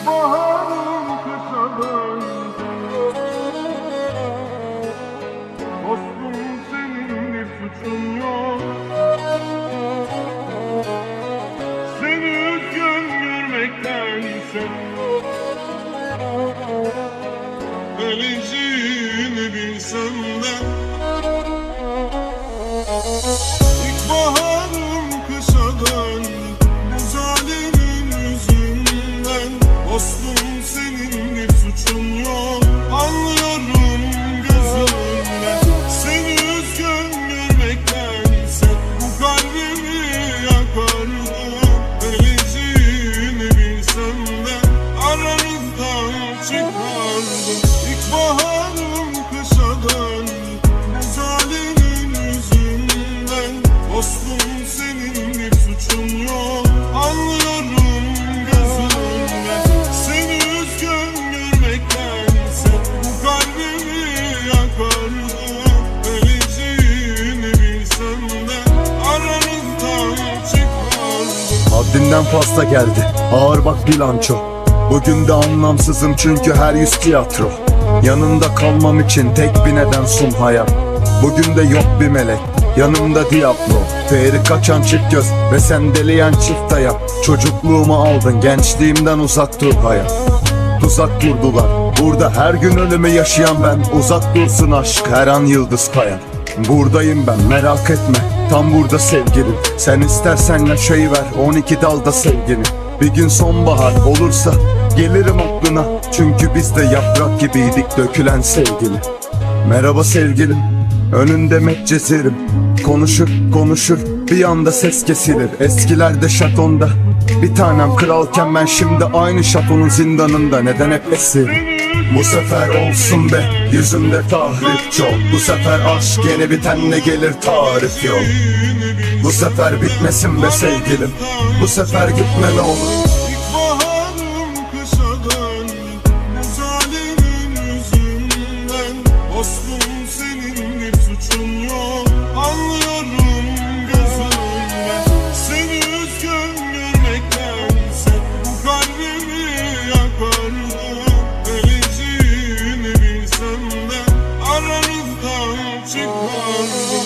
İlkbaharım kışa döndü Dostum senin bir suçun yok. Seni üzgün görmektense Öleceğini bilsem de. İlkbaharım Haddinden fazla geldi. Ağır bak bilanço. Bugün de anlamsızım çünkü her yüz tiyatro. Yanında kalmam için tek bir neden sun hayat. Bugün de yok bir melek yanımda Diablo. Değeri kaçan çift göz ve sendeleyen çift ayak Çocukluğumu aldın gençliğimden uzak dur hayat. Tuzak kurdular Burada her gün ölümü yaşayan ben. Uzak dursun aşk her an yıldız kayar Buradayım ben merak etme Tam burada sevgilim. Sen istersen yaşayı ver 12 dalda sevgini. Bir gün sonbahar olursa Gelirim aklına. Çünkü biz de yaprak gibiydik dökülen sevgili Merhaba sevgilim Önünde Medcezir'im Konuşur konuşur Bir anda ses kesilir. Eskilerde şatonda Bir tanem kralken ben şimdi aynı şatonun zindanında. Neden hep esir Bu sefer olsun be Yüzümde tahrip çok Bu sefer aşk yeni bitenle gelir tarif yok. Bu sefer bitmesin be sevgilim. Bu sefer gitme ne olur She won't.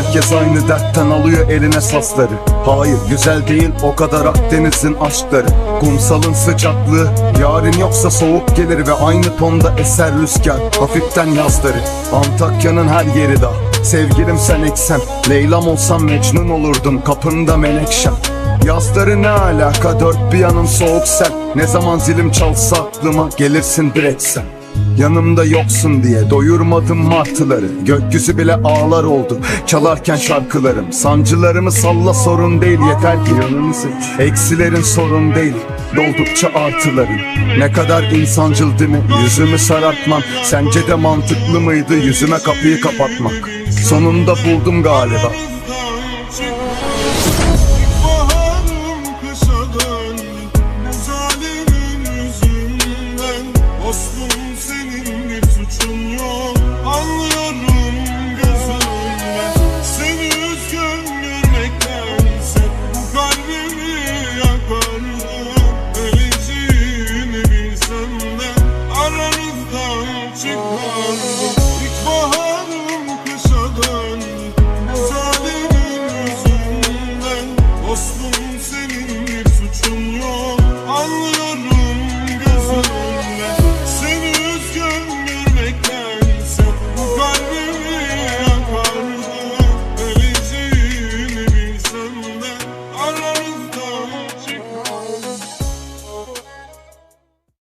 Herkes aynı dertten alıyor eline sasları. Hayır güzel değil o kadar Akdeniz'in aşkları. Kumsalın sıcaklığı Yarın yoksa soğuk gelir ve aynı tonda eser rüzgar. Hafiften yazları Antakya'nın her yeri dağ Sevgilim sen eksen Leylam olsam Mecnun olurdum kapında menekşem. Yazları ne alaka dört bir yanım soğuk sen. Ne zaman zilim çalsa aklıma gelirsin direkt sen Yanımda yoksun diye doyurmadım martıları. Gökyüzü bile ağlar oldu çalarken şarkılarım. Sancılarımı salla sorun değil yeter ki yanını seç. Eksilerin sorun değil doldukça artıların. Ne kadar insancıl değil mi? Yüzümü sarartman Sence de mantıklı mıydı yüzüme kapıyı kapatmak? Sonunda buldum galiba. Osmanlı